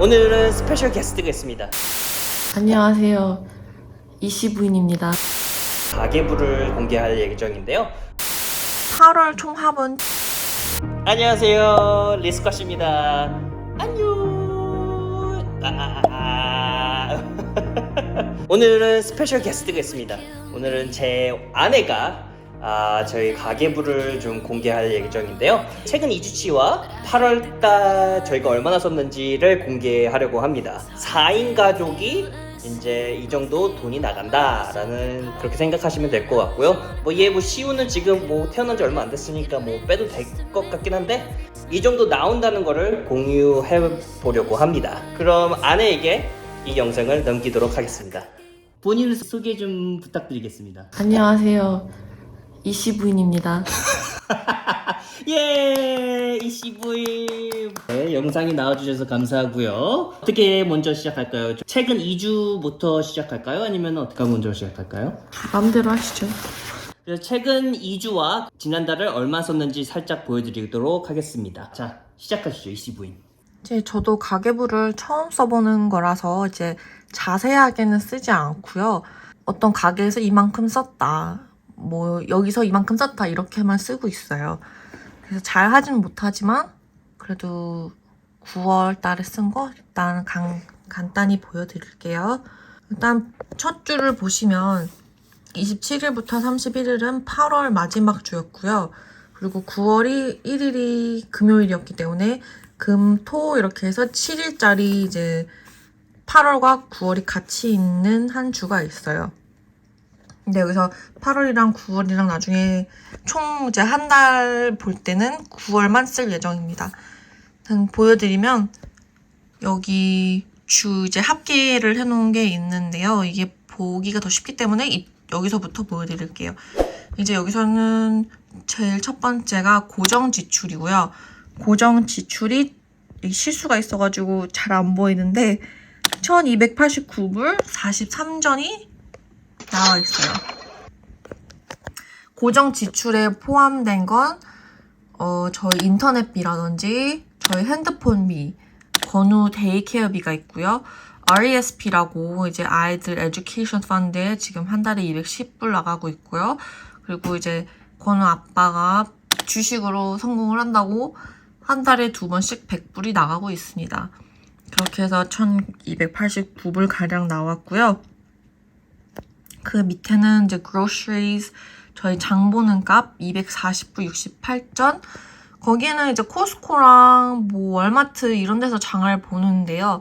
오늘은 스페셜 게스트가 있습니다. 안녕하세요. 이시 부인입니다. 가계부를 공개할 예정인데요. 8월 총합은 안녕하세요, 리스카 씨입니다. 안녕. 아, 아, 아. 오늘은 스페셜 게스트가 있습니다. 오늘은 제 아내가 아, 저희 가계부를 좀 공개할 예정인데요. 최근 이주치와 8월달 저희가 얼마나 썼는지를 공개하려고 합니다. 4인 가족이 이제 이 정도 돈이 나간다라는 그렇게 생각하시면 될 것 같고요. 뭐얘뭐 시우는 지금 뭐 태어난 지 얼마 안 됐으니까 뭐 빼도 될 것 같긴 한데 이 정도 나온다는 거를 공유해 보려고 합니다. 그럼 아내에게 이 영상을 넘기도록 하겠습니다. 본인 소개 좀 부탁드리겠습니다. 안녕하세요. 이시 부인입니다. 예, 이씨부임. 네, 영상이 나와주셔서 감사하고요. 어떻게 먼저 시작할까요? 최근 2주부터 시작할까요? 아니면 어떻게 먼저 시작할까요? 마음대로 하시죠. 그래서 최근 2주와 지난달을 얼마 썼는지 살짝 보여드리도록 하겠습니다. 자, 시작하시죠, 이씨부임. 이제 저도 가계부를 처음 써보는 거라서 이제 자세하게는 쓰지 않고요. 어떤 가게에서 이만큼 썼다. 뭐 여기서 이만큼 썼다 이렇게만 쓰고 있어요. 그래서 잘 하진 못하지만 그래도 9월 달에 쓴 거 일단 간, 간단히 보여드릴게요. 일단 첫 줄을 보시면 27일부터 31일은 8월 마지막 주였고요. 그리고 9월이 1일이 금요일이었기 때문에 금, 토 이렇게 해서 7일짜리 이제 8월과 9월이 같이 있는 한 주가 있어요. 근데 여기서 8월이랑 9월이랑 나중에 총 이제 한 달 볼 때는 9월만 쓸 예정입니다. 보여드리면 여기 주 이제 합계를 해놓은 게 있는데요. 이게 보기가 더 쉽기 때문에 이- 여기서부터 보여드릴게요. 이제 여기서는 제일 첫 번째가 고정 지출이고요. 고정 지출이 이 실수가 있어가지고 잘 안 보이는데 1289불 43전이 나와 있어요. 고정 지출에 포함된 건 어, 저희 인터넷비라든지 저희 핸드폰비, 건우 데이케어비가 있고요. RESP라고 이제 아이들 에듀케이션 펀드에 지금 한 달에 210불 나가고 있고요. 그리고 이제 건우 아빠가 주식으로 성공을 한다고 한 달에 두 번씩 100불이 나가고 있습니다. 그렇게 해서 1289불 가량 나왔고요. 그 밑에는 이제 groceries 저희 장 보는 값 240불 68전 거기에는 이제 코스코랑 뭐 월마트 이런 데서 장을 보는데요.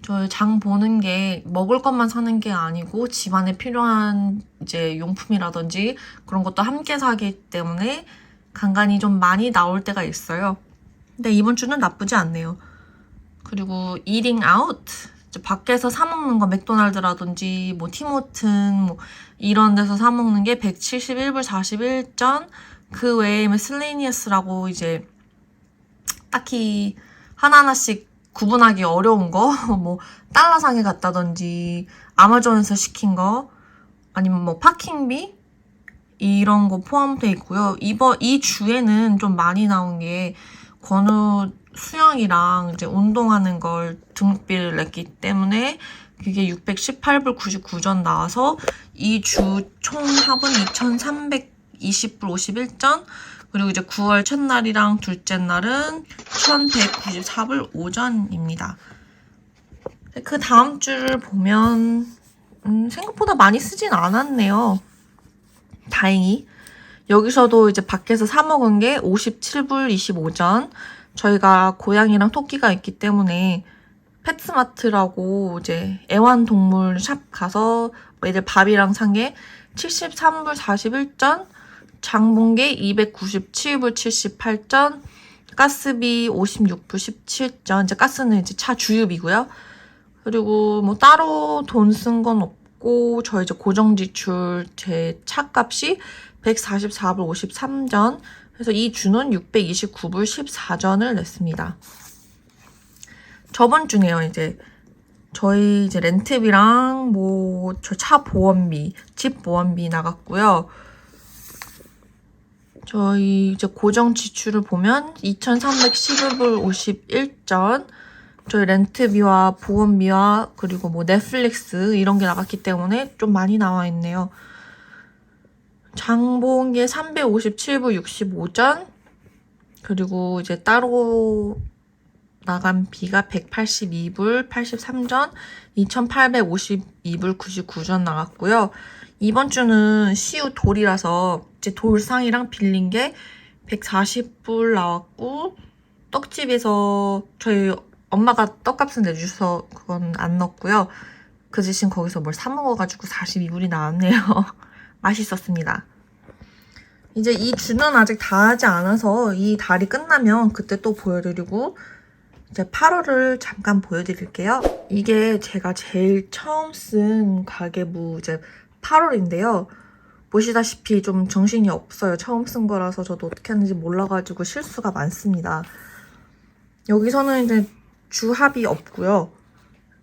저희 장 보는 게 먹을 것만 사는 게 아니고 집안에 필요한 이제 용품이라든지 그런 것도 함께 사기 때문에 간간히 좀 많이 나올 때가 있어요. 근데 이번 주는 나쁘지 않네요. 그리고 eating out 밖에서 사 먹는 거 맥도날드라든지 뭐 티모튼 뭐 이런 데서 사 먹는 게 171불 41전 그 외에 슬레이니어스라고 이제 딱히 하나하나씩 구분하기 어려운 거 뭐 달러상에 갔다든지 아마존에서 시킨 거 아니면 뭐 파킹비 이런 거 포함돼 있고요. 이번 이 주에는 좀 많이 나온 게 건우 수영이랑 이제 운동하는 걸 등록비를 냈기 때문에 그게 618불 99전 나와서 이 주 총 합은 2320불 51전 그리고 이제 9월 첫날이랑 둘째 날은 1194불 5전입니다. 그 다음 주를 보면 음, 생각보다 많이 쓰진 않았네요. 다행히. 여기서도 이제 밖에서 사 먹은 게 57불 25전. 저희가 고양이랑 토끼가 있기 때문에 페트마트라고 이제 애완동물 샵 가서 뭐 애들 밥이랑 산 게 73불 41전, 장본게 297불 78전, 가스비 56불 17전. 이제 가스는 이제 차 주유비고요. 그리고 뭐 따로 돈 쓴 건 없고 저 이제 고정 지출 제 차값이 144불 53전. 그래서 이 주는 629불 14전을 냈습니다. 저번 주네요, 이제. 저희 이제 렌트비랑 뭐 저 차 보험비, 집 보험비 나갔고요. 저희 이제 고정 지출을 보면 2,311불 51전, 저희 렌트비와 보험비와 그리고 뭐 넷플릭스 이런 게 나갔기 때문에 좀 많이 나와 있네요. 장본 게 357불 65전 그리고 이제 따로 나간 비가 182불 83전 2852불 99전 나갔고요. 이번 주는 시우 돌이라서 이제 돌상이랑 빌린 게 140불 나왔고 떡집에서 저희 엄마가 떡값은 내주셔서 그건 안 넣었고요. 그 대신 거기서 뭘 사 먹어가지고 42불이 나왔네요. 맛있었습니다. 이제 이 주는 아직 다 하지 않아서 이 달이 끝나면 그때 또 보여드리고 이제 8월을 잠깐 보여드릴게요. 이게 제가 제일 처음 쓴 가계부 이제 8월인데요. 보시다시피 좀 정신이 없어요. 처음 쓴 거라서 저도 어떻게 하는지 몰라가지고 실수가 많습니다. 여기서는 이제 주합이 없고요.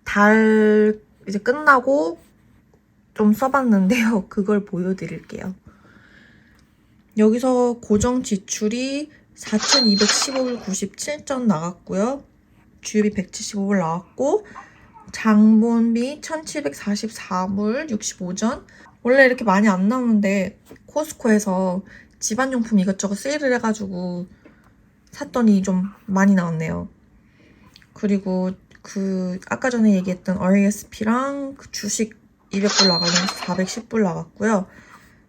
달 이제 끝나고 좀 써봤는데요. 그걸 보여드릴게요. 여기서 고정 지출이 4,215불 97전 나갔고요. 주유비 175불 나왔고 장본비 1,744불 65전 원래 이렇게 많이 안 나오는데 코스코에서 집안용품 이것저것 세일을 해가지고 샀더니 좀 많이 나왔네요. 그리고 그 아까 전에 얘기했던 RESP랑 그 주식 200불 나가면서 410불 나갔고요.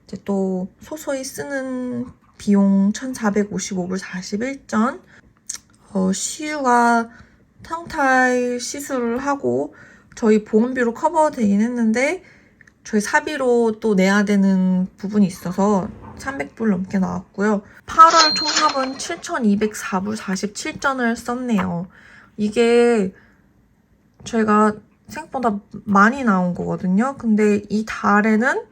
이제 또 소소히 쓰는 비용 1,455불 41전. 어, 시유가 탕탈 시술을 하고 저희 보험비로 커버되긴 했는데 저희 사비로 또 내야 되는 부분이 있어서 300불 넘게 나왔고요. 8월 총합은 7,204불 47전을 썼네요. 이게 저희가 생각보다 많이 나온 거거든요. 근데 이 달에는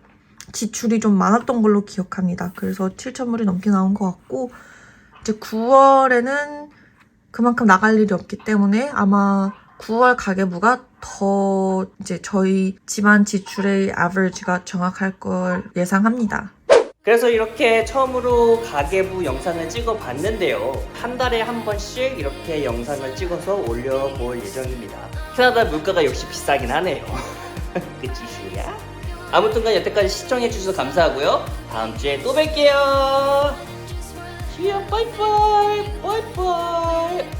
지출이 좀 많았던 걸로 기억합니다. 그래서 7,000불이 넘게 나온 것 같고 이제 9월에는 그만큼 나갈 일이 없기 때문에 아마 9월 가계부가 더 이제 저희 집안 지출의 아버지가 정확할 걸 예상합니다. 그래서 이렇게 처음으로 가계부 영상을 찍어 봤는데요. 한 달에 한 번씩 이렇게 영상을 찍어서 올려볼 예정입니다. 캐나다 물가가 역시 비싸긴 하네요. 그치, 시우야? 아무튼간 여태까지 시청해주셔서 감사하고요. 다음 주에 또 뵐게요. 시우야, 빠이빠이, 빠이빠이.